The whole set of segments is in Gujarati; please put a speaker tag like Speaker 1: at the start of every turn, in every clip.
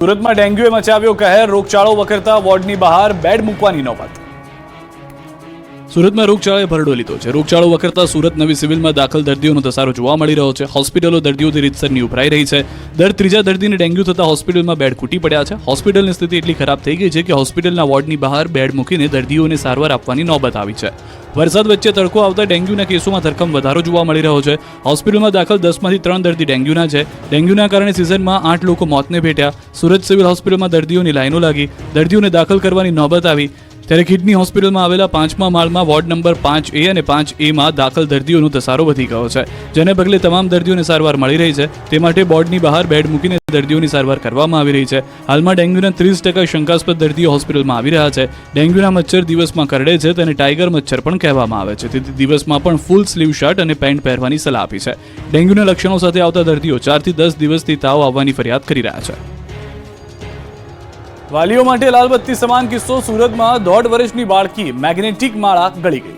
Speaker 1: સુરતમાં ડેન્ગ્યુએ મચાવ્યો કહેર રોગચાળો વખરતા વોર્ડની બહાર બેડ મૂકવાની નોબત. સુરતમાં રોગચાળાએ ભરડો લીધો છે. રોગચાળો વખરતા સુરત નવી સિવિલમાં દાખલ દર્દીઓનો ધસારો જોવા મળી રહ્યો છે. હોસ્પિટલો દર્દીઓથી રીતસરની ઉભરાઈ રહી છે. દર ત્રીજા દર્દીને ડેન્ગ્યુ થતા હોસ્પિટલમાં બેડ ખૂટી પડ્યા છે. હોસ્પિટલની સ્થિતિ એટલી ખરાબ થઈ ગઈ છે કે હોસ્પિટલના વોર્ડની બહાર બેડ મૂકીને દર્દીઓને સારવાર આપવાની નોબત આવી છે. વરસાદ વચ્ચે તડકો આવતા ડેન્ગ્યુના કેસોમાં ધરખમ વધારો જોવા મળી રહ્યો છે. હોસ્પિટલમાં દાખલ દસમાંથી ત્રણ દર્દી ડેન્ગ્યુના છે. ડેન્ગ્યુના કારણે સિઝનમાં આઠ લોકો મોતને ભેટ્યા. સુરત સિવિલ હોસ્પિટલમાં દર્દીઓની લાઈનો લાગી. દર્દીઓને દાખલ કરવાની નોબત આવી. ત્યારે કિડની હોસ્પિટલમાં આવેલા પાંચમા માળમાં વોર્ડ નંબર પાંચ એ અને પાંચ એમાં દાખલ દર્દીઓનો ધસારો વધી ગયો છે, જેને પગલે તમામ દર્દીઓને સારવાર મળી રહી છે. તે માટે બોર્ડની બહાર બેડ મૂકીને દર્દીઓની સારવાર કરવામાં આવી રહી છે. હાલમાં ડેન્ગ્યુના ત્રીસ ટકા શંકાસ્પદ દર્દીઓ હોસ્પિટલમાં આવી રહ્યા છે. ડેન્ગ્યુના મચ્છર દિવસમાં કરડે છે તેને ટાઈગર મચ્છર પણ કહેવામાં આવે છે. તેથી દિવસમાં પણ ફૂલ સ્લીવ શર્ટ અને પેન્ટ પહેરવાની સલાહ આપી છે. ડેન્ગ્યુના લક્ષણો સાથે આવતા દર્દીઓ ચારથી દસ દિવસથી તાવ આવવાની ફરિયાદ કરી રહ્યા છે. વાલીઓ માટે લાલબત્તી સમાન કિસ્સો સુરતમાં દોઢ વર્ષની બાળકી મેગ્નેટિક માળા ગળી ગઈ.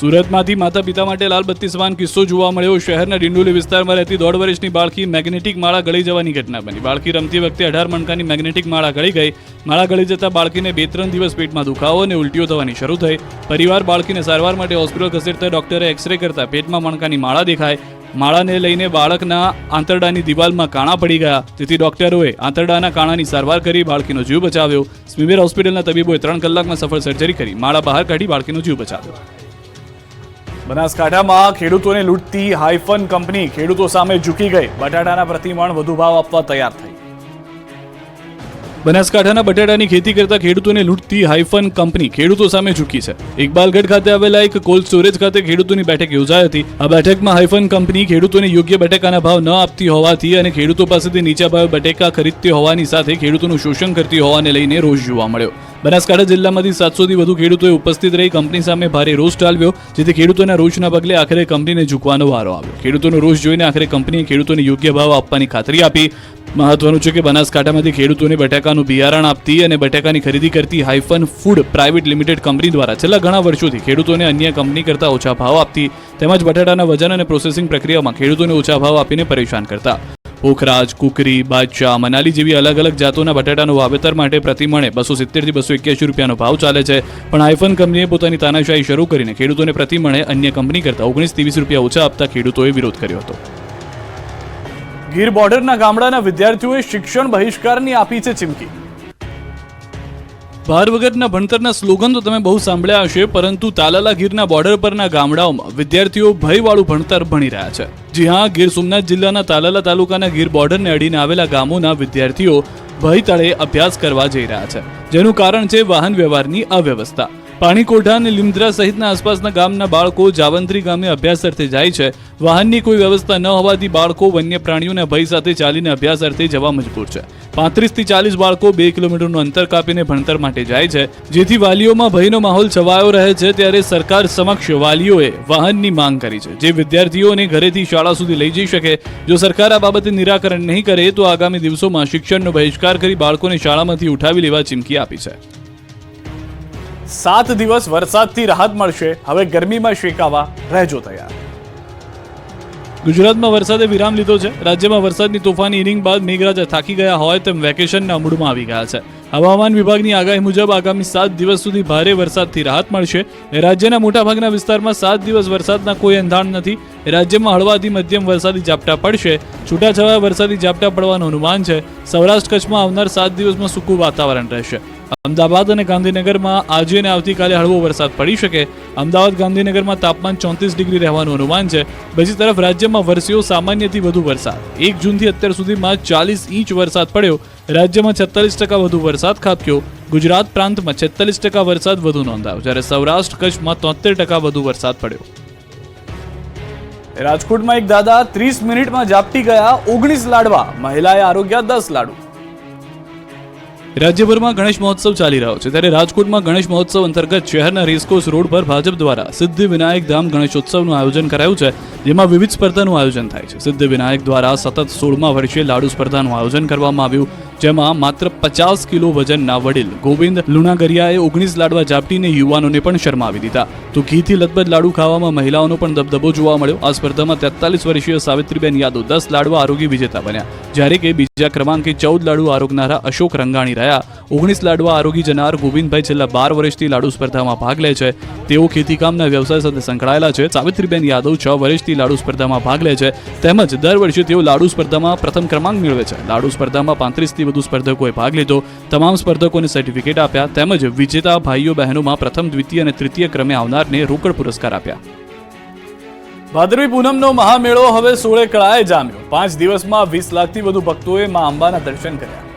Speaker 1: સુરતમાંથી માતા પિતા માટે લાલબત્તી સમાન કિસ્સો જોવા મળ્યો. શહેરના ડિંડોલી વિસ્તારમાં રહેતી દોઢ વર્ષની બાળકી મેગ્નેટિક માળા ગળી જવાની ઘટના બની. બાળકી રમતી વખતે અઢાર મણકાની મેગ્નેટિક માળા ગળી ગઈ. માળા ગળી જતા બાળકીને બે ત્રણ દિવસ પેટમાં દુખાવો અને ઉલટીઓ થવાની શરૂ થઈ. પરિવાર બાળકીને સારવાર માટે હોસ્પિટલ ખસેડતા ડોક્ટરે એક્સરે કરતા પેટમાં મણકાની માળા દેખાય. માળાને લઈને બાળકના આંતરડાની દિવાલમાં કાણા પડી ગયા. તેથી ડોક્ટરોએ આંતરડાના કાણાની સારવાર કરી બાળકીનો જીવ બચાવ્યો. સ્મીમેર હોસ્પિટલના તબીબોએ ત્રણ કલાકમાં સફળ સર્જરી કરી. માળા બહાર કાઢી બાળકીનો જીવ બચાવ્યો. બનાસકાંઠામાં ખેડૂતોને લૂંટતી હાઈફન કંપની ખેડૂતો સામે ઝૂકી ગઈ. બટાટાના પ્રતિમણ વધુ ભાવ આપવા તૈયાર થઈ. બનાસકાંઠાના બટાટાની ખેતી કરતા ખેડૂતોને લૂંટતી હાઇફન કંપની ખેડૂતો સામે ઝૂકી છે. ઇકબાલગઢ ખાતે આવેલા એક કોલ્ડ સ્ટોરેજ ખાતે ખેડૂતોની બેઠક યોજાઈ હતી. આ બેઠકમાં હાઇફન કંપની ખેડૂતોને યોગ્ય બટેકાના ભાવ ન આપતી હોવાથી અને ખેડૂતો પાસેથી નીચા ભાવે બટેકા ખરીદતી હોવાની સાથે ખેડૂતોનું શોષણ કરતી હોવાને લઈને રોષ જોવા મળ્યો. બનાસકાંઠા જિલ્લામાંથી સાતસોથી વધુ ખેડૂતોએ ઉપસ્થિત રહી કંપની સામે ભારે રોષ ટાળવ્યો, જેથી ખેડૂતોના રોષના પગલે આખરે કંપનીને ઝૂકવાનો વારો આવ્યો. ખેડૂતોનો રોષ જોઈને આખરે કંપનીએ ખેડૂતોને યોગ્ય ભાવ આપવાની ખાતરી આપી. મહત્વનું છે કે બનાસકાંઠામાંથી ખેડૂતોને બટાકાનું બિયારણ આપતી અને બટાકાની ખરીદી કરતી hyphen food private limited company દ્વારા છેલ્લા ઘણા વર્ષોથી ખેડૂતોને અન્ય કંપની કરતાં ઓછા ભાવ આપતી, તેમજ બટાટાના વજન અને પ્રોસેસિંગ પ્રક્રિયામાં ખેડૂતોને ઓછા ભાવ આપીને પરેશાન કરતા. પોખરાજ કુકરી, બાદશાહ, મનાલી જેવી અલગ અલગ જાતોના બટાટાનું વાવેતર માટે પ્રતિમણે બસો સિત્તેરથી બસો એક્યાસી રૂપિયાનો ભાવ ચાલે છે. પણ આઈફોન કંપનીએ પોતાની તાનાશાહી શરૂ કરીને ખેડૂતોને પ્રતિમણે અન્ય કંપની કરતાં ઓગણીસ ત્રીસ રૂપિયા ઓછા આપતા ખેડૂતોએ વિરોધ કર્યો હતો. ગીર બોર્ડરના ગામડાના વિદ્યાર્થીઓએ શિક્ષણ બહિષ્કારની આપી છે ચીમકી. ભાર વગરના ભણતરના સ્લોગન તો તમે બહુ સાંભળ્યા હશે, પરંતુ તાલાલા ગીરના બોર્ડર પરના ગામડાઓમાં વિદ્યાર્થીઓ ભયવાળું ભણતર ભણી રહ્યા છે. જી હા, ગીર સોમનાથ જિલ્લાના તાલાલા તાલુકાના ગીર બોર્ડરને અડીને આવેલા ગામોના વિદ્યાર્થીઓ ભય તળે અભ્યાસ કરવા જઈ રહ્યા છે, જેનું કારણ છે વાહન વ્યવહારની અવ્યવસ્થા. પાણીકોઠા અને લીમદ્રા સહિતના આસપાસના ગામના બાળકો જાવંત્રી ગામે અભ્યાસ અર્થે જાય છે. વાહનની કોઈ વ્યવસ્થા ન હોવાથી બાળકો વન્ય પ્રાણીઓના ભય સાથે ચાલીને અભ્યાસ અર્થે જવા મજબૂર છે. પાંત્રીસથી ચાલીસ બાળકો બે કિલોમીટરનું અંતર કાપીને ભણતર માટે જાય છે. જેથી વાલીઓમાં ભયનો માહોલ છવાયો રહે છે ત્યારે સરકાર સમક્ષ વાલીઓએ વાહનની માંગ કરી છે. જે વિદ્યાર્થીઓને ઘરેથી શાળા સુધી લઈ જઈ શકે. જો સરકાર આ બાબતે નિરાકરણ નહીં કરે તો આગામી દિવસોમાં શિક્ષણનો બહિષ્કાર કરી બાળકોને શાળામાંથી ઉઠાવી લેવા ચીમકી આપી છે. સાત દિવસ વરસાદથી રાહત મળશે. હવે ગરમીમાં શેકાવા રહેજો તૈયાર. ગુજરાતમાં વરસાદે વિરામ લીધો છે. રાજ્યમાં વરસાદની તોફાની ઇનિંગ બાદ મેઘરાજા થાકી ગયા હોય તેમ વેકેશનના મૂડમાં આવી ગયા છે. હવામાન વિભાગની આગાહી મુજબ આગામી સાત દિવસ સુધી ભારે વરસાદથી રાહત મળશે. રાજ્યના મોટાભાગના વિસ્તારમાં સાત દિવસ વરસાદના કોઈ અંધાણ નથી. રાજ્યમાં હળવાથી મધ્યમ વરસાદી ઝાપટા પડશે. છૂટાછવાયા વરસાદી ઝાપટા પડવાનું અનુમાન છે. સૌરાષ્ટ્ર કચ્છમાં આવનાર સાત દિવસમાં સૂકું વાતાવરણ રહેશે. અમદાવાદ અને ગાંધીનગરમાં આજે અને આવતીકાલે હળવો વરસાદ પડી શકે. અમદાવાદ, ગાંધીનગરમાં તાપમાન ચોત્રીસ ડિગ્રી રહેવાનું અનુમાન છે. બીજી તરફ રાજ્યમાં વરસ્યો સામાન્યથી વધુ વરસાદ. એક જૂનથી અત્યાર સુધીમાં ચાલીસ ઇંચ વરસાદ પડ્યો. રાજ્યમાં છત્તાલીસ ટકા વધુ વરસાદ ખાબક્યો. ગુજરાત પ્રાંતમાં છેતાલીસ ટકા વરસાદ વધુ નોંધાયો. જ્યારે સૌરાષ્ટ્ર કચ્છમાં તોતેર ટકા વધુ વરસાદ પડ્યો. રાજકોટમાં એક દાદા ત્રીસ મિનિટમાં ઝાપટી ગયા ઓગણીસ લાડવા. મહિલાએ આરોગ્ય દસ લાડુ. રાજ્યભરમાં ગણેશ મહોત્સવ ચાલી રહ્યો છે. ત્યારે રાજકોટમાં ગણેશ મહોત્સવ અંતર્ગત શહેરના રેસકોર્સ રોડ પર ભાજપ દ્વારા સિદ્ધિ વિનાયક ધામ ગણેશોત્સવનું આયોજન કરાયું છે, જેમાં વિવિધ સ્પર્ધાનું આયોજન થાય છે. સિદ્ધિ વિનાયક દ્વારા સતત સોળમા વર્ષે લાડુ સ્પર્ધાનું આયોજન કરવામાં આવ્યું. જેમાં માત્ર પચાસ કિલો વજનના વડીલ ગોવિંદ લુણાગરિયાએ ઓગણીસ લાડવા ઝાપટીને યુવાનોને પણ શરમાવી દીધા. તો ઘીથી લથબથ લાડુ ખાવામાં મહિલાઓનો પણ દબદબો જોવા મળ્યો. આ સ્પર્ધામાં તેતાલીસ વર્ષીય સાવિત્રીબેન યાદવ દસ લાડવા આરોગી વિજેતા બન્યા. જ્યારે કે બીજા ક્રમાંકે ચૌદ લાડુ આરોગનારા અશોક રંગાણી રહ્યા. ઓગણીસ લાડવા આરોગી જનાર ગોવિંદભાઈ છેલ્લા બાર વર્ષથી લાડુ સ્પર્ધામાં ભાગ લે છે. તેઓ ખેતીકામના વ્યવસાય સાથે સંકળાયેલા છે. સાવિત્રીબેન યાદવ છ વર્ષથી લાડુ સ્પર્ધામાં ભાગ લે છે. તેમજ દર વર્ષે તેઓ લાડુ સ્પર્ધામાં પ્રથમ ક્રમાંક મેળવે છે. લાડુ સ્પર્ધામાં પાંત્રીસથી વધુ સ્પર્ધકોએ ભાગ લીધો. તમામ સ્પર્ધકોને સર્ટિફિકેટ આપ્યા તેમજ વિજેતા ભાઈઓ બહેનોમાં પ્રથમ, દ્વિતીય અને તૃતીય ક્રમે આવનારને રોકડ પુરસ્કાર આપ્યા. ભાદરવી પૂનમનો મહામેળો હવે સોળે કળાએ જામ્યો. પાંચ દિવસમાં વીસ લાખથી વધુ ભક્તોએ મા અંબાના દર્શન કર્યા.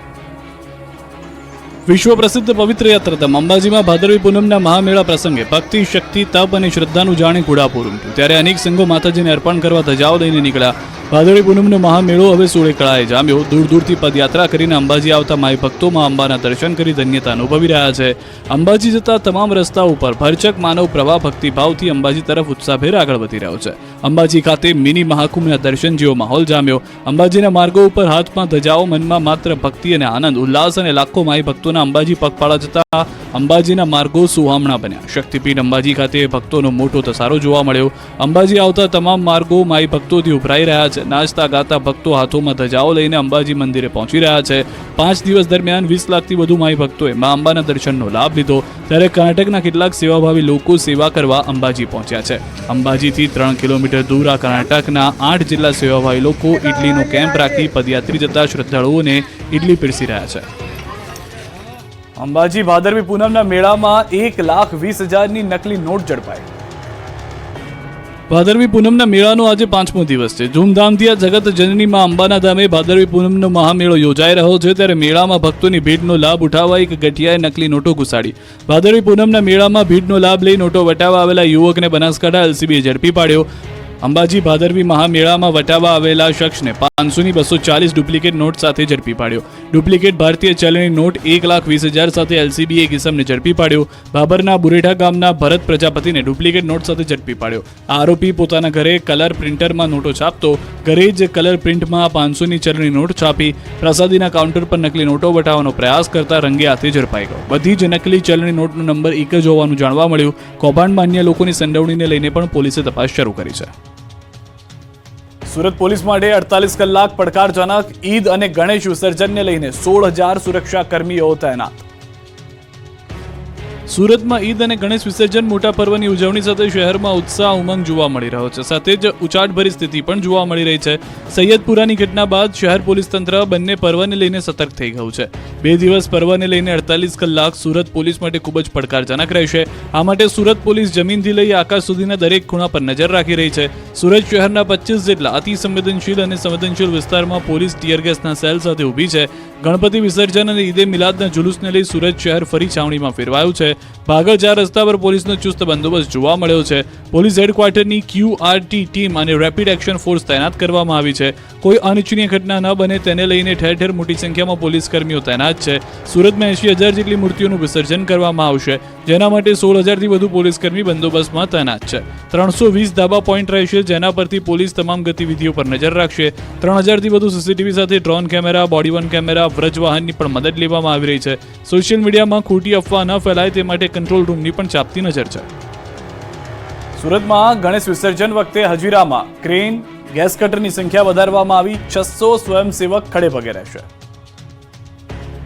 Speaker 1: વિશ્વ પ્રસિદ્ધ પવિત્ર યાત્રાધામ અંબાજીમાં ભાદરવી પૂનમના મહામેળા પ્રસંગે ભક્તિ, શક્તિ, તપ અને શ્રદ્ધાનું જાણે ઘોડાપૂર ઉમટ્યું. ત્યારે અનેક સંઘો માતાજીને અર્પણ કરવા ધજાઓ લઈને નીકળ્યા. ભાદરવી પૂનમનો મહામેળો હવે સોળે કળાએ જામ્યો. દૂર દૂરથી પદયાત્રા કરીને અંબાજી આવતા માય ભક્તોમાં અંબાના દર્શન કરી ધન્યતા અનુભવી રહ્યા છે. અંબાજી જતા તમામ રસ્તા ઉપર ભરચક માનવ પ્રવાહ ભક્તિભાવથી અંબાજી તરફ ઉત્સાહભેર આગળ વધી રહ્યો છે. અંબાજી ખાતે મિની મહાકુંભના દર્શન જેવો માહોલ જામ્યો. અંબાજીના માર્ગો ઉપર હાથમાં ધજાઓ, મનમાં માત્ર ભક્તિ અને આનંદ, ઉલ્લાસ અને લાખો માય ભક્તોના અંબાજી પગપાળા જતા અંબાજીના માર્ગો સુહામણા બન્યા. શક્તિપીઠ અંબાજી ખાતે ભક્તોનો મોટો ધસારો જોવા મળ્યો. અંબાજી આવતા તમામ માર્ગો માઈ ભક્તોથી ઉભરાઈ રહ્યા છે. નાચતા, ગાતા ભક્તો હાથોમાં ધજાઓ લઈને અંબાજી મંદિરે પહોંચી રહ્યા છે. પાંચ દિવસ દરમિયાન વીસ લાખથી વધુ માઈ ભક્તોએ મા અંબાના દર્શનનો લાભ લીધો. ત્યારે કર્ણાટકના કેટલાક સેવાભાવી લોકો સેવા કરવા અંબાજી પહોંચ્યા છે. અંબાજીથી ત્રણ કિલોમીટર દૂર આ કર્ણાટકના આઠ જિલ્લા સેવાભાવી લોકો ઇડલીનો કેમ્પ રાખી પદયાત્રી જતા શ્રદ્ધાળુઓને ઇડલી પીરસી રહ્યા છે. અંબાજી ભાદરવી પૂનમના મેળામાં એક લાખ વીસ હજારની નકલી નોટ ઝડપાઈ. ભાદરવી પૂનમના મેળાનો આજે પાંચમો દિવસ છે. ધૂમધામથી આ જગત જનનીમાં અંબાના ધામે ભાદરવી પૂનમનો મહામેળો યોજાઈ રહ્યો છે ત્યારે મેળામાં ભક્તોની ભીડનો લાભ ઉઠાવવા એક ગઠિયાએ નકલી નોટો ઘુસાડી. ભાદરવી પૂનમના મેળામાં ભીડનો લાભ લઈ નોટો વટાવવા આવેલા યુવકને બનાસકાંઠા એલસીબીએ ઝડપી પાડ્યો. અંબાજી ભાદરવી મહામેળામાં વટાવવા આવેલા શખ્સને પાંચસોની બસો ચાલીસ ડુપ્લિકેટ નોટ સાથે ઝડપી પાડ્યો. ડુપ્લિકેટ ભારતીય ચલણી નોટ એક લાખ વીસ હજાર સાથે એલસીબીએ કિસમને ઝડપી પાડ્યો. બાબરના બુરેઠા ગામના ભરત પ્રજાપતિને ડુપ્લિકેટ નોટ સાથે ઝડપી પાડ્યો. આરોપી પોતાના ઘરે કલર પ્રિન્ટરમાં નોટો છાપતો, ઘરે જ કલર પ્રિન્ટમાં પાંચસોની ચલણી નોટ છાપી, પ્રસાદીના કાઉન્ટર પર નકલી નોટો વટાવવાનો પ્રયાસ કરતા રંગે હાથે ઝડપાઈ ગયો. બધી જ નકલી ચલણી નોટનો નંબર એક જ હોવાનું જાણવા મળ્યું. કૌભાંડમાં અન્ય લોકોની સંડોવણીને લઈને પણ પોલીસે તપાસ શરૂ કરી છે. સુરત પોલીસ માટે અડતાલીસ કલાક પડકારજનક ઈદ અને ગણેશ વિસર્જનને લઈને સોળ હજાર સુરક્ષા કર્મીઓ તૈનાત. સુરતમાં ઈદ અને ગણેશ વિસર્જન મોટા પર્વની ઉજવણી સાથે શહેરમાં ઉત્સાહ, ઉમંગ જોવા મળી રહ્યો છે. સાથે જ ઉચાટભરી સ્થિતિ પણ જોવા મળી રહી છે. સૈયદપુરાની ઘટના બાદ શહેર પોલીસ તંત્ર બંને પર્વને લઈને સતર્ક થઈ ગયું છે. બે દિવસ પર્વને લઈને અડતાલીસ કલાક સુરત પોલીસ માટે ખૂબ જ પડકારજનક રહેશે. આ માટે સુરત પોલીસ જમીનથી લઈ આકાશ સુધીના દરેક ખૂણા પર નજર રાખી રહી છે. સુરત શહેરના પચીસ જેટલા અતિ સંવેદનશીલ અને સંવેદનશીલ વિસ્તારમાં પોલીસ ટીયર ગેસના સેલ સાથે ઊભી છે. ગણપતિ વિસર્જન અને ઈદે મિલાદના જુલુસને લઈ સુરત શહેર ફરી છાવણીમાં ફેરવાયું છે. ભાગળ ચાર રસ્તા પર પોલીસનો ચુસ્ત બંદોબસ્ત જોવા મળ્યો છે. પોલીસ હેડક્વાર્ટરની ક્યુઆરટી ટીમ અને રેપિડ એક્શન ફોર્સ તૈનાત કરવામાં આવી છે. કોઈ અનિચ્છનીય ઘટના ન બને તેને લઈને ઠેર ઠેર મોટી સંખ્યામાં પોલીસ કર્મીઓ તૈનાત છે. સુરતમાં એંશી હજાર જેટલી મૂર્તિઓનું વિસર્જન કરવામાં આવશે. જેના માટે સોળ હજારથી વધુ પોલીસ કર્મી બંદોબસ્તમાં તૈનાત છે. ત્રણસો વીસ ધાબા પોઈન્ટ રહેશે, જેના પરથી પોલીસ તમામ ગતિવિધિઓ પર નજર રાખશે. ત્રણ હજારથી વધુ સીસીટીવી સાથે drone camera, body worn camera વ્રજવાહનની પણ મદદ લેવામાં આવી રહી છે. સોશિયલ મીડિયામાં ખોટી અફવા ન ફેલાય તે માટે કંટ્રોલ રૂમની પણ ચાપતી નજર છે. સુરતમાં ગણેશ વિસર્જન વખતે હજીરામાં ક્રેન ગેસ કટરની સંખ્યા વધારવામાં આવી છસો સ્વયંસેવક ખડે પગે રહેશે.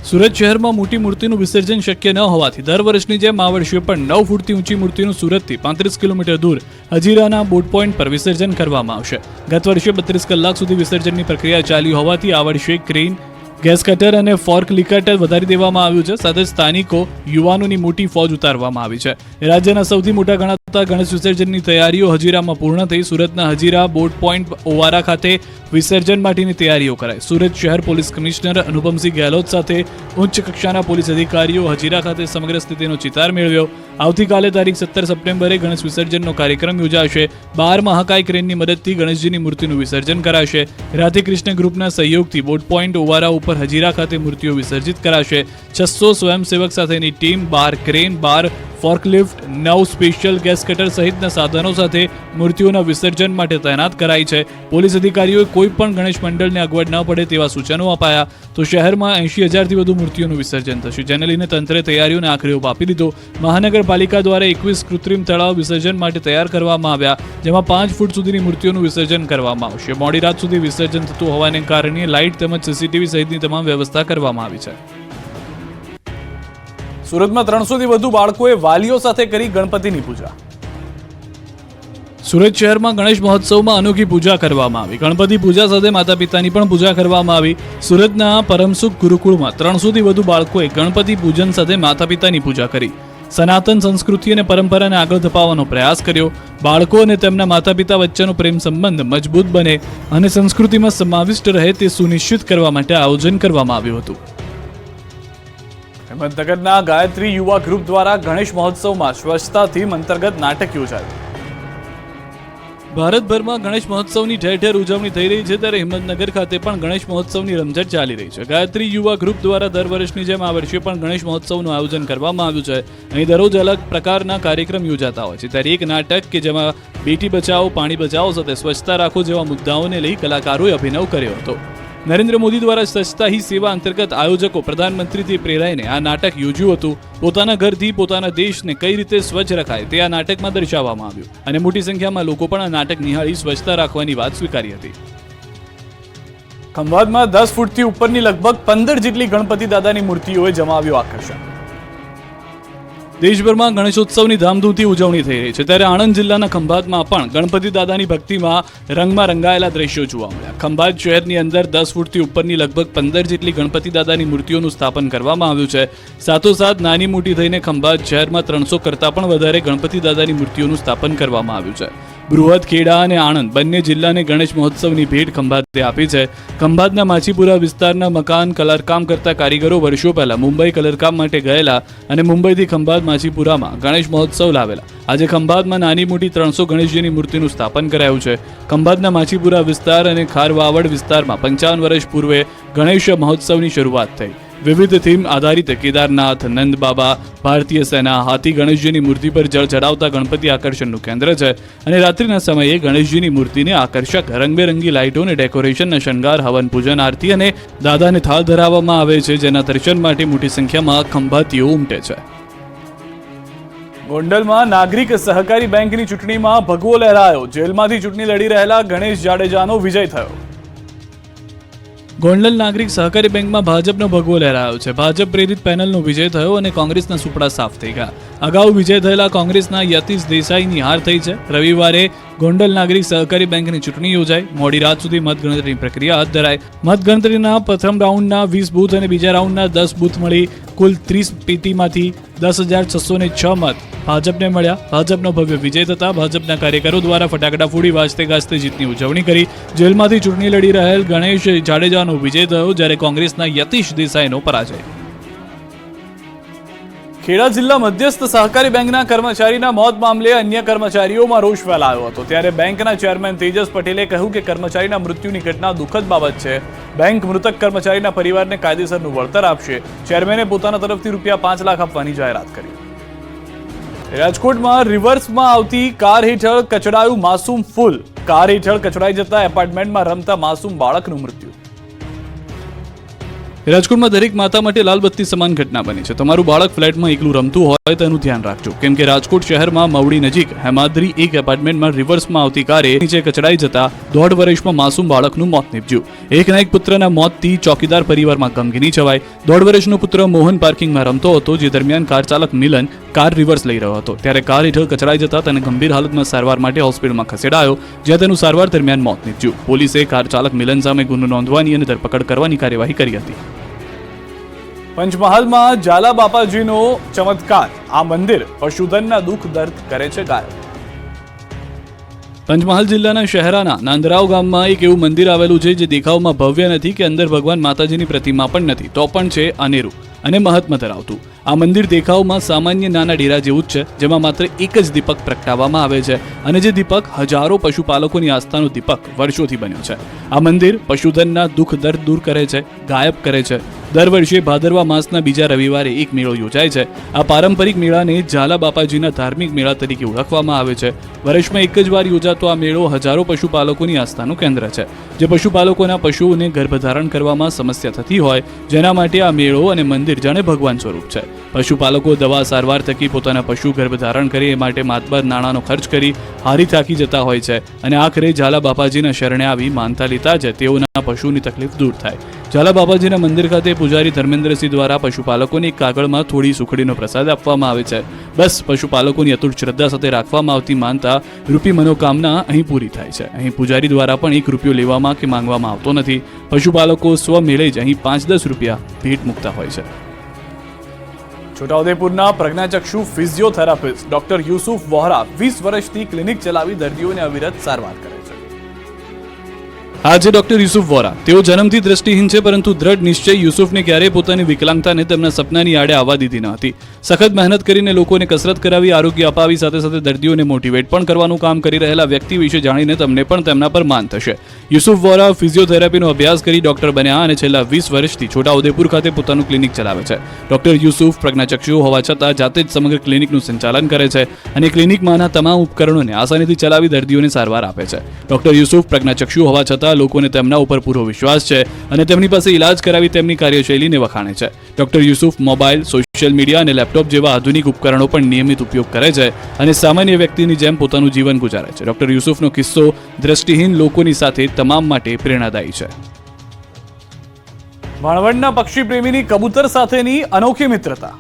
Speaker 1: સુરત શહેરમાં મોટી મૂર્તિનું વિસર્જન શક્ય ન હોવાથી દર વર્ષની જેમ આ વર્ષે પણ નવ ફૂટથી ઊંચી મૂર્તિનું સુરતથી પાંત્રીસ કિલોમીટર દૂર હજીરાના બોટ પોઈન્ટ પર વિસર્જન કરવામાં આવશે. ગત વર્ષે બત્રીસ કલાક સુધી વિસર્જનની પ્રક્રિયા ચાલી હોવાથી આ વર્ષે ક્રેન ગેસ કટર અને ફોર્ક લિકટર વધારી દેવામાં આવ્યું છે. સાથે સ્થાનિકો, યુવાનોની મોટી ફોજ ઉતારવામાં આવી છે. રાજ્યના સૌથી મોટા ગણાતા ગણેશ વિસર્જનની તૈયારીઓ હજીરામાં પૂર્ણ થઈ. સુરતના હજીરા બોટ પોઈન્ટ ઓવારા ખાતે વિસર્જન માટેની તૈયારીઓ કરાઈ. સુરત શહેર પોલીસ કમિશનર અનુપમસિંહ ગેહલોત સાથે ઉચ્ચ કક્ષાના પોલીસ અધિકારીઓ હજીરા ખાતે સમગ્ર સ્થિતિનો ચિતાર મેળવ્યો. આવતીકાલે તારીખ સત્તર સપ્ટેમ્બરે ગણેશ વિસર્જનનો કાર્યક્રમ યોજાશે. બાર મહાકાય ક્રેનની મદદથી ગણેશજીની મૂર્તિનું વિસર્જન કરાશે. રાધે કૃષ્ણ ગ્રુપના સહયોગથી બોટ પોઈન્ટ ઓવારા ઉપર હજીરા ખાતે મૂર્તિઓ વિસર્જિત કરાશે. છસો સ્વયંસેવક સાથેની ટીમ, બાર ક્રેન, બાર ફોર્કલિફ્ટ, નવ સ્પેશિયલ ગેસ કટર સહિતના સાધનો સાથે મૂર્તિઓના વિસર્જન માટે તૈનાત કરાઈ છે. પોલીસ અધિકારીઓએ કોઈ પણ ગણેશ મંડળને અગવડ ન પડે તેવા સૂચનો અપાયા. તો શહેરમાં એંશી હજારથી વધુ મૂર્તિઓનું વિસર્જન થશે, જેને લઈને તંત્રે તૈયારીઓને આખરે ઓપ આપી દીધો. મહાનગરપાલિકા દ્વારા એકવીસ કૃત્રિમ તળાવ વિસર્જન માટે તૈયાર કરવામાં આવ્યા, જેમાં પાંચ ફૂટ સુધીની મૂર્તિઓનું વિસર્જન કરવામાં આવશે. મોડી રાત સુધી વિસર્જન થતું હોવાને કારણે લાઇટ તેમજ સીસીટીવી સહિતની તમામ વ્યવસ્થા કરવામાં આવી છે. સુરતમાં ત્રણસોથી વધુ બાળકોએ વાલીઓ સાથે કરી ગણપતિની પૂજા. સુરત શહેરમાં ગણેશ મહોત્સવમાં અનોખી પૂજા કરવામાં આવી. ગણપતિ પૂજા સાથે માતા પિતાની પણ પૂજા કરવામાં આવી. સુરતના પરમસુખ ગુરુકુળમાં ત્રણસોથી વધુ બાળકોએ ગણપતિ પૂજન સાથે માતા પિતાની પૂજા કરી. સનાતન સંસ્કૃતિ અને પરંપરાને આગળ ધપાવવાનો પ્રયાસ કર્યો. બાળકો અને તેમના માતા પિતા વચ્ચેનો પ્રેમ સંબંધ મજબૂત બને અને સંસ્કૃતિમાં સમાવિષ્ટ રહે તે સુનિશ્ચિત કરવા માટે આયોજન કરવામાં આવ્યું હતું. હિંમતનગરના ગાયત્રી યુવા ગ્રુપ દ્વારા ગણેશ મહોત્સવમાં સ્વચ્છતા થીમ અંતર્ગત નાટક યોજાયું. ભારતભરમાં ગણેશ મહોત્સવની ઠેર ઠેર ઉજવણી થઈ રહી છે ત્યારે હિંમતનગર ખાતે પણ ગણેશ મહોત્સવની રમઝટ ચાલી રહી છે. ગાયત્રી યુવા ગ્રુપ દ્વારા દર વર્ષની જેમ આ વર્ષે પણ ગણેશ મહોત્સવનું આયોજન કરવામાં આવ્યું છે. અહીં દરરોજ અલગ પ્રકારના કાર્યક્રમ યોજાતા હોય છે. ત્યારે એક નાટક કે જેમાં બેટી બચાવો પાણી બચાવો સાથે સ્વચ્છતા રાખો જેવા મુદ્દાઓને લઈ કલાકારોએ અભિનવ કર્યો હતો. નરેન્દ્ર મોદી દ્વારા સ્વચ્છતા સેવા અંતર્ગત આયોજકો પ્રધાનમંત્રીથી પ્રેરાઈને આ નાટક યોજ્યું હતું. પોતાના ઘરથી પોતાના દેશને કઈ રીતે સ્વચ્છ રખાય તે આ નાટકમાં દર્શાવવામાં આવ્યું. અને મોટી સંખ્યામાં લોકો પણ આ નાટક નિહાળી સ્વચ્છતા રાખવાની વાત સ્વીકારી હતી. ખંભાતમાં દસ ફૂટથી ઉપરની લગભગ પંદર જેટલી ગણપતિ દાદાની મૂર્તિઓએ જમાવ્યું આકર્ષણ. દેશભરમાં ગણેશોત્સવની ધામધૂમથી ઉજવણી થઈ રહી છે. ત્યારે આણંદ જિલ્લાના ખંભાતમાં પણ ગણપતિ દાદાની ભક્તિમાં રંગમાં રંગાયેલા દ્રશ્યો જોવા મળ્યા. ખંભાત શહેરની અંદર દસ ફૂટથી ઉપરની લગભગ પંદર જેટલી ગણપતિ દાદાની મૂર્તિઓનું સ્થાપન કરવામાં આવ્યું છે. સાથોસાથ નાની મોટી થઈને ખંભાત શહેરમાં ત્રણસો કરતાં પણ વધારે ગણપતિ દાદાની મૂર્તિઓનું સ્થાપન કરવામાં આવ્યું છે. બૃહદ ખેડા અને આણંદ બંને જિલ્લાને ગણેશ મહોત્સવની ભેટ ખંભાતે આપી છે. ખંભાતના માછીપુરા વિસ્તારના મકાન, કલરકામ કરતા કારીગરો વર્ષો પહેલા મુંબઈ કલરકામ માટે ગયેલા અને મુંબઈથી ખંભાત માછીપુરામાં ગણેશ મહોત્સવ લાવેલા. આજે ખંભાતમાં નાની મોટી ત્રણસો ગણેશજીની મૂર્તિનું સ્થાપન કરાયું છે. ખંભાતના માછીપુરા વિસ્તાર અને ખારવાવડ વિસ્તારમાં પંચાવન વર્ષ પૂર્વે ગણેશ મહોત્સવની શરૂઆત થઈ. વિવિધ થીમ આધારિત કેદારનાથ, નંદ બાબા, ભારતીય સેના, હાથી ગણેશજીની મૂર્તિ પર જળ ચડાવતા ગણપતિ આકર્ષણનું કેન્દ્ર છે અને રાત્રિના સમયે ગણેશજીની મૂર્તિને આકર્ષક રંગબેરંગી લાઇટો અને ડેકોરેશનના શણગાર, હવન પૂજન, આરતી અને દાદાને થાળ ધરાવવામાં આવે છે, જેના દર્શન માટે મોટી સંખ્યામાં ખંભાતીઓ ઉમટે છે. ગોંડલમાં નાગરિક સહકારી બેંકની ચૂંટણીમાં ભગવો લહેરાયો. જેલમાંથી ચૂંટણી લડી રહેલા ગણેશ જાડેજાનો વિજય થયો. ગોંડલ નાગરિક સહકારી બેંકમાં ભાજપનો ભગવો લહેરાયો છે. ભાજપ પ્રેરિત પેનલનો વિજય થયો અને કોંગ્રેસના સુપડા સાફ થઈ ગયા. અગાઉ વિજય થયેલા કોંગ્રેસના યતીશ દેસાઈની હાર થઈ છે. રવિવારે ગોંડલ નાગરિક સહકારી બેંકની ચૂંટણી યોજાઈ. મોડી રાત સુધી મતગણતરીની પ્રક્રિયા હાથ ધરાઈ. મતગણતરીના પ્રથમ રાઉન્ડના વીસ બૂથ અને બીજા રાઉન્ડના દસ બૂથ મળી કુલ ત્રીસ પીટીમાંથી દસ હજાર છસો ને છ મત ભાજપને મળ્યા. ભાજપનો ભવ્ય વિજય થતા ભાજપના કાર્યકરો દ્વારા ફટાકડા ફૂડી વાજતે ગાજતે જીતની ઉજવણી કરી. જેલમાંથી ચૂંટણી લડી રહેલ ગણેશ જાડેજાનો વિજય થયો જ્યારે કોંગ્રેસના યતીશ દેસાઈનો પરાજય. ખેડા જિલ્લા મધ્યસ્થ સહકારી બેંકના કર્મચારીના મોત મામલે અન્ય કર્મચારીઓમાં રોષ ફેલાયો હતો. ત્યારે બેંકના ચેરમેન તેજસ પટેલે કહ્યું કે કર્મચારીના મૃત્યુની ઘટના દુઃખદ બાબત છે. બેંક મૃતક કર્મચારીના પરિવારને કાયદેસરનું વળતર આપશે. ચેરમેને પોતાના તરફથી રૂપિયા પાંચ લાખ આપવાની જાહેરાત કરી. રાજકોટમાં રિવર્સમાં આવતી કાર હેઠળ કચડાયું માસૂમ ફૂલ. કાર હેઠળ કચડાઈ જતા એપાર્ટમેન્ટમાં રમતા માસૂમ બાળકનું મૃત્યુ. રાજકોટમાં દરેક માતા માટે લાલબત્તી સમાન ઘટના બની છે. તમારું બાળક ફ્લેટમાં એકલું રમતું હોય તેનું ધ્યાન રાખજો. કેમ કે રાજકોટ શહેરમાં મવડી નજીક હેમાદ્રી એક એપાર્ટમેન્ટમાં રિવર્સમાં આવતી કારે નીચે કચડાઈ જતા દોઢ વર્ષમાં માસૂમ બાળકનું મોત નીપજ્યું. એકના એક પુત્રના મોતથી ચોકીદાર પરિવારમાં ગમગીની છવાય દોઢ વર્ષનો પુત્ર મોહન પાર્કિંગમાં રમતો હતો, જે દરમિયાન કાર ચાલક મિલન કાર રિવર્સ લઈ રહ્યો હતો. ત્યારે કાર હેઠળ કચડાઈ જતા તેને ગંભીર હાલતમાં સારવાર માટે હોસ્પિટલમાં ખસેડાયો. જ્યાં તેનું સારવાર દરમિયાન મોત નીપજ્યું. પોલીસે કાર ચાલક મિલન સામે ગુનો નોંધવાની અને ધરપકડ કરવાની કાર્યવાહી કરી હતી. પંચમહાલમાં ઝાલા બાપાજીનો ચમત્કાર. આ મંદિર પશુધનના દુઃખ દર્દ કરે છે ગાયબ પંચમહાલ જિલ્લાના શહેરાના નાંદરાવ ગામમાં એક એવું મંદિર આવેલું છે જે દેખાવમાં ભવ્ય નથી કે અંદર ભગવાન માતાજીની પ્રતિમા પણ નથી. તો પણ છે અનેરું. અને મહત્વ ધરાવતું. આ મંદિર દેખાવમાં સામાન્ય નાના ડેરા જેવું જ છે, જેમાં માત્ર એક જ દીપક પ્રગટાવવામાં આવે છે. અને જે દીપક હજારો પશુપાલકોની આસ્થાનો દીપક વર્ષોથી બન્યો છે. આ મંદિર પશુધનના દુઃખ દર્દ દૂર કરે છે, ગાયબ કરે છે. દર વર્ષે ભાદરવા માસના બીજા રવિવારે એક મેળો યોજાય છે. આ પારંપરિક મેળાને ઝાલા બાપાજીના ધાર્મિક મેળા તરીકે ઓળખવામાં આવે છે. વર્ષમાં એક જ વાર યોજાતો આ મેળો હજારો પશુપાલકોની આસ્થાનું કેન્દ્ર છે. જે પશુપાલકોના પશુઓને ગર્ભધારણ કરવામાં સમસ્યા થતી હોય, જેના માટે આ મેળો અને મંદિર જાણે ભગવાન સ્વરૂપ છે. પશુપાલકો દવા સારવાર થકી પોતાના પશુ ગર્ભધારણ કરે એ માટે માતબર નાણાંનો ખર્ચ કરી હારી થાકી જતા હોય છે અને આખરે ઝાલા બાપાજીના શરણે આવી માનતા લીધા જ તેઓના પશુની તકલીફ દૂર થાય. ઝાલા બાપાજીના મંદિર ખાતે પૂજારી ધર્મેન્દ્રસિંહ દ્વારા પશુપાલકોને કાગળમાં થોડી સુખડીનો પ્રસાદ આપવામાં આવે છે. બસ, પશુપાલકોની અતુટ શ્રદ્ધા સાથે રાખવામાં આવતી માનતા રૂપી મનોકામના અહીં પૂરી થાય છે. અહીં પૂજારી દ્વારા પણ એક રૂપિયો લેવામાં કે માંગવામાં આવતો નથી. પશુપાલકો સ્વમેળે જ અહીં પાંચ દસ રૂપિયા ભેટ મૂકતા હોય છે. છોટાઉદેપુરના પ્રજ્ઞાચક્ષુ ફિઝિયોથેરાપિસ્ટ ડોક્ટર યુસુફ વોહરા વીસ વર્ષથી ક્લિનિક ચલાવી દર્દીઓને અવિરત સારવાર કરે છે આજે ડોક્ટર યુસુફ વોરા. તેઓ જન્મથી દ્રષ્ટિહીન છે, પરંતુ દ્રઢ નિશ્ચય યુસુફને ક્યારેય પોતાની વિકલાંગતાને તેમના સપનાની આડે આવવા દીધી ન હતી. સખત મહેનત કરીને લોકોને કસરત કરાવી, આરોગ્ય અપાવી, સાથે સાથે દર્દીઓને મોટિવેટ પણ કરવાનું કામ કરી રહેલા વ્યક્તિ વિશે જાણીને તમને પણ તેમના પર માન થશે. યુસુફ વોરા ફિઝિયોથેરાપીનો અભ્યાસ કરી ડોક્ટર બન્યા અને છેલ્લા વીસ વર્ષથી છોટાઉદેપુર ખાતે પોતાનું ક્લિનિક ચલાવે છે. ડોક્ટર યુસુફ પ્રજ્ઞાચક્ષુ હોવા છતાં જાતે જ સમગ્ર ક્લિનિકનું સંચાલન કરે છે અને ક્લિનિકમાંના તમામ ઉપકરણોને આસાનીથી ચલાવી દર્દીઓને સારવાર આપે છે. ડોક્ટર યુસુફ પ્રજ્ઞાચક્ષુ હોવા છતાં લોકોને તેમના ઉપર પૂરો વિશ્વાસ છે અને તેમની પાસે ઇલાજ કરાવી તેમની કાર્યશૈલીને વખાણે છે. Doctor Yusuf mobile, social media અને લેપટોપ જેવા આધુનિક ઉપકરણો પણ નિયમિત ઉપયોગ કરે છે અને સામાન્ય વ્યક્તિની જેમ પોતાનું જીવન ગુજારે છે. ડોક્ટર યુસુફનો કિસ્સો દ્રષ્ટિહીન લોકોની સાથે તમામ માટે પ્રેરણાદાયી છે. ભાણવડના પક્ષી પ્રેમીની કબૂતર સાથેની અનોખી મિત્રતા.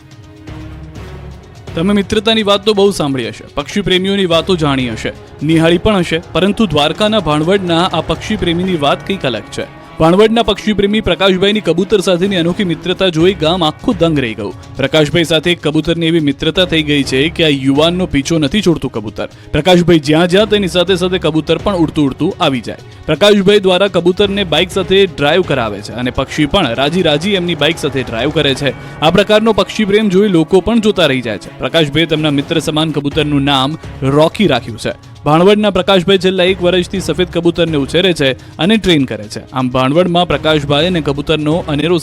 Speaker 1: તમે મિત્રતાની વાત તો બહુ સાંભળી હશે પક્ષી પ્રેમીઓની વાતો જાણી હશે, નિહાળી પણ હશે, પરંતુ દ્વારકાના ભાણવડના આ પક્ષી પ્રેમીની વાત કંઈક અલગ છે. ભાણવડના પક્ષી પ્રેમી પ્રકાશભાઈની કબૂતર સાથેની અનોખી મિત્રતા જોઈ ગામ આખું દંગ રહી ગયું. પ્રકાશભાઈ સાથે કબૂતરની એવી મિત્રતા થઈ ગઈ છે કે આ યુવાનનો પીછો નથી છોડતું કબૂતર. પ્રકાશભાઈ જ્યાં જ્યાં તેની સાથે સાથે કબૂતર પણ ઉડતું ઉડતું આવી જાય. પ્રકાશભાઈ દ્વારા કબૂતરને બાઇક સાથે ડ્રાઈવ કરાવે છે અને પક્ષી પણ રાજી રાજી એમની બાઇક સાથે ડ્રાઈવ કરે છે. આ પ્રકારનો પક્ષી પ્રેમ જોઈ લોકો પણ જોતા રહી જાય છે. પ્રકાશભાઈ તેમના મિત્ર સમાન કબૂતરનું નામ રોકી રાખ્યું છે. ભાણવડના પ્રકાશભાઈ છેલ્લા એક વર્ષથી સફેદ કબૂતરને ઉછેરે છે અને ટ્રેન કરે છે. આમ ભાણવડમાં પ્રકાશભાઈ અને કબૂતરનો અનેરો